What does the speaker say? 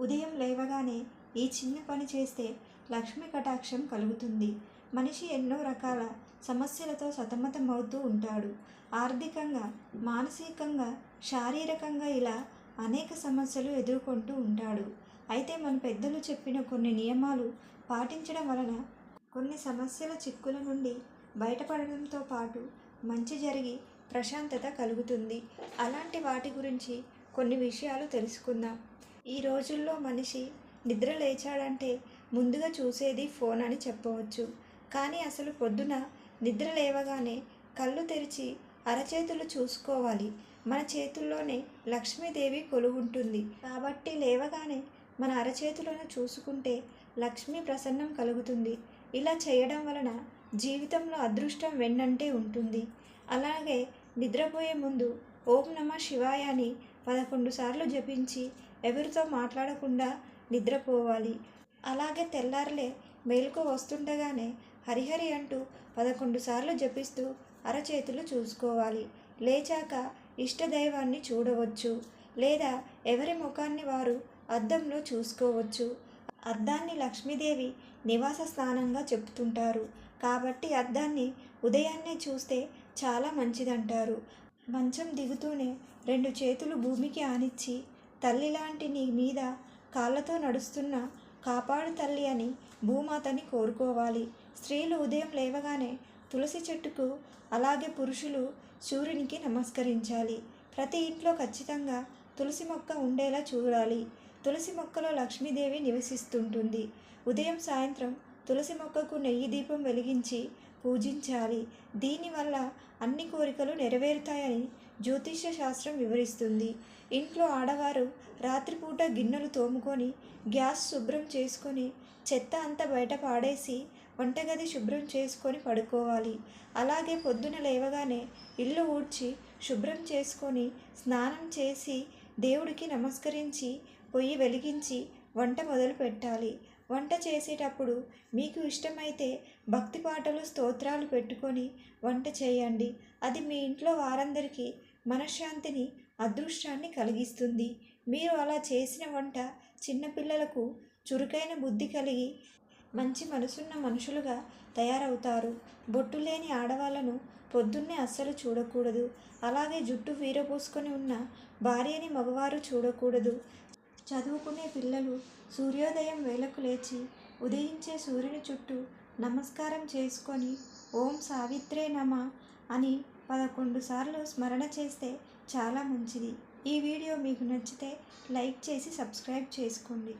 ఉదయం లేవగానే ఈ చిన్న పని చేస్తే లక్ష్మీ కటాక్షం కలుగుతుంది. మనిషి ఎన్నో రకాల సమస్యలతో సతమతమవుతూ ఉంటాడు. ఆర్థికంగా మానసికంగా శారీరకంగా ఇలా అనేక సమస్యలు ఎదుర్కొంటూ ఉంటాడు. అయితే మన పెద్దలు చెప్పిన కొన్ని నియమాలు పాటించడం వలన కొన్ని సమస్యల చిక్కుల నుండి బయటపడడంతో పాటు మంచి జరిగి ప్రశాంతత కలుగుతుంది. అలాంటి వాటి గురించి కొన్ని విషయాలు తెలుసుకుందాం. ఈ రోజుల్లో మనిషి నిద్ర లేచాడంటే ముందుగా చూసేది ఫోన్ అని చెప్పవచ్చు. కానీ అసలు పొద్దున నిద్ర లేవగానే కళ్ళు తెరిచి అరచేతులు చూసుకోవాలి. మన చేతుల్లోనే లక్ష్మీదేవి కొలువుంటుంది. కాబట్టి లేవగానే మన అరచేతులను చూసుకుంటే లక్ష్మీ ప్రసన్నం కలుగుతుంది. ఇలా చేయడం వలన జీవితంలో అదృష్టం వెన్నంటే ఉంటుంది. అలాగే నిద్రపోయే ముందు ఓం నమ శివాయ అని పదకొండు సార్లు జపించి ఎవరితో మాట్లాడకుండా నిద్రపోవాలి. అలాగే తెల్లారలే మేలుకు వస్తుండగానే హరిహరి అంటూ పదకొండు సార్లు జపిస్తూ అరచేతులు చూసుకోవాలి. లేచాక ఇష్టదైవాన్ని చూడవచ్చు. లేదా ఎవరి ముఖాన్ని వారు అద్దంలో చూసుకోవచ్చు. అద్దాన్ని లక్ష్మీదేవి నివాస స్థానంగా చెప్తుంటారు కాబట్టి అద్దాన్ని ఉదయాన్నే చూస్తే చాలా మంచిదంటారు. మంచం దిగుతూనే రెండు చేతులు భూమికి ఆనిచ్చి తల్లి లాంటి నీ మీద కాళ్ళతో నడుస్తున్న కాపాడు తల్లి అని భూమాతని కోరుకోవాలి. స్త్రీలు ఉదయం లేవగానే తులసి చెట్టుకు అలాగే పురుషులు సూర్యునికి నమస్కరించాలి. ప్రతి ఇంట్లో ఖచ్చితంగా తులసి మొక్క ఉండేలా చూడాలి. తులసి మొక్కలో లక్ష్మీదేవి నివసిస్తుంటుంది. ఉదయం సాయంత్రం తులసి మొక్కకు నెయ్యి దీపం వెలిగించి పూజించాలి. దీనివల్ల అన్ని కోరికలు నెరవేరుతాయని జ్యోతిష్య శాస్త్రం వివరిస్తుంది. ఇంట్లో ఆడవారు రాత్రిపూట గిన్నెలు తోముకొని గ్యాస్ శుభ్రం చేసుకొని చెత్త అంతా బయట పాడేసి వంటగది శుభ్రం చేసుకొని పడుకోవాలి. అలాగే పొద్దున లేవగానే ఇల్లు ఊడ్చి శుభ్రం చేసుకొని స్నానం చేసి దేవుడికి నమస్కరించి పొయ్యి వెలిగించి వంట మొదలు పెట్టాలి. వంట చేసేటప్పుడు మీకు ఇష్టమైతే భక్తి పాటలు స్తోత్రాలు పెట్టుకొని వంట చేయండి. అది మీ ఇంట్లో వారందరికీ మనశ్శాంతిని అదృష్టాన్ని కలిగిస్తుంది. మీరు అలా చేసిన వంట చిన్నపిల్లలకు చురుకైన బుద్ధి కలిగి మంచి మనసున్న మనుషులుగా తయారవుతారు. బొట్టు లేని ఆడవాళ్ళను పొద్దున్నే అస్సలు చూడకూడదు. అలాగే జుట్టు వీరపోసుకొని ఉన్న భార్యని మగవారు చూడకూడదు. చదువుకునే పిల్లలు సూర్యోదయం వేళకు లేచి ఉదయించే సూర్యుని చుట్టూ నమస్కారం చేసుకొని ఓం సావిత్రే నమ అని పదకొండు సార్లు స్మరణ చేస్తే చాలా మంచిది. ఈ వీడియో మీకు నచ్చితే లైక్ చేసి సబ్స్క్రైబ్ చేసుకోండి.